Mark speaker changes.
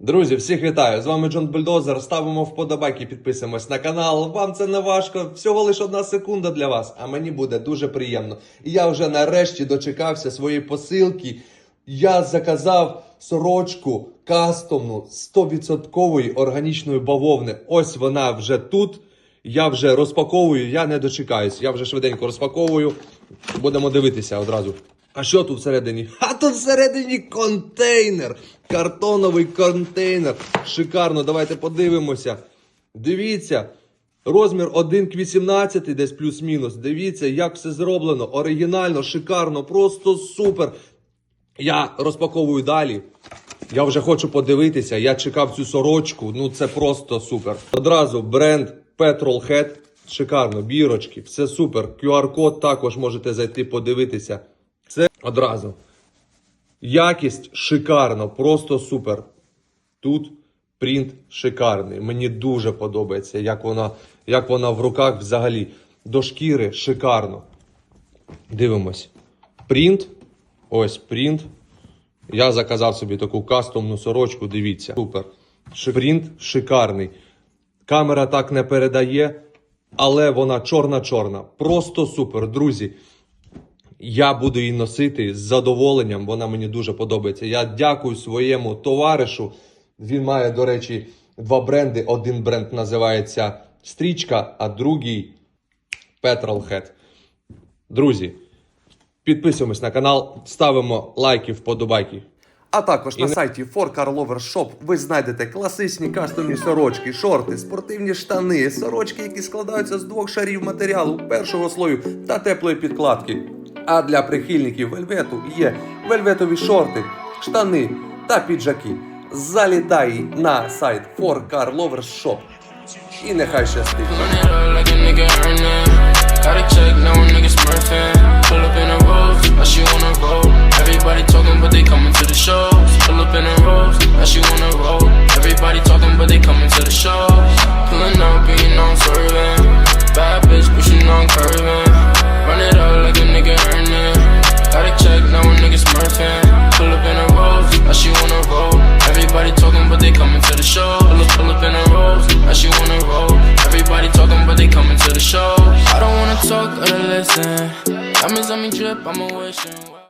Speaker 1: Друзі, всіх вітаю! З вами Джон Бульдозер. Ставимо вподобайки, підписуємось на канал. Вам це не важко, всього лише одна секунда для вас, а мені буде дуже приємно. І я вже нарешті дочекався своєї посилки. Я заказав сорочку кастомну 100% органічної бавовни. Ось вона вже тут. Я вже розпаковую, я не дочекаюсь. Я вже швиденько розпаковую. Будемо дивитися одразу. А що тут всередині? А тут всередині контейнер. Картоновий контейнер. Шикарно, давайте подивимося. Дивіться. Розмір 1 к 18, десь плюс-мінус. Дивіться, як все зроблено. Оригінально, шикарно, просто супер. Я розпаковую далі. Я вже хочу подивитися. Я чекав цю сорочку. Ну це просто супер. Одразу бренд Petrolhead. Шикарно, бірочки, все супер. QR-код також можете зайти подивитися. Одразу. Якість шикарно, просто супер. Тут принт шикарний. Мені дуже подобається, як вона, як вона в руках взагалі. До шкіри шикарно. Дивимось. Принт. Ось принт. Я заказав собі таку кастомну сорочку. Дивіться. Супер. Принт шикарний. Камера так не передає, але вона чорна-чорна. Просто супер, друзі. Я буду її носити з задоволенням. Вона мені дуже подобається. Я дякую своєму товаришу. Він має, до речі, два бренди. Один бренд називається Стрічка, а другий Petrolhead. Друзі, підписуємось на канал, ставимо лайки, вподобайки. А також на сайті For Car Lover Shop ви знайдете класичні кастомні сорочки, шорти, спортивні штани, сорочки, які складаються з двох шарів матеріалу першого слою та теплої підкладки. А для прихильників вельвету є вельветові шорти, штани та піджаки. Залітай на сайт For Car Lovers Shop. І нехай щастить.
Speaker 2: Talk or to listen. Diamonds on me drip, I'm a wishing.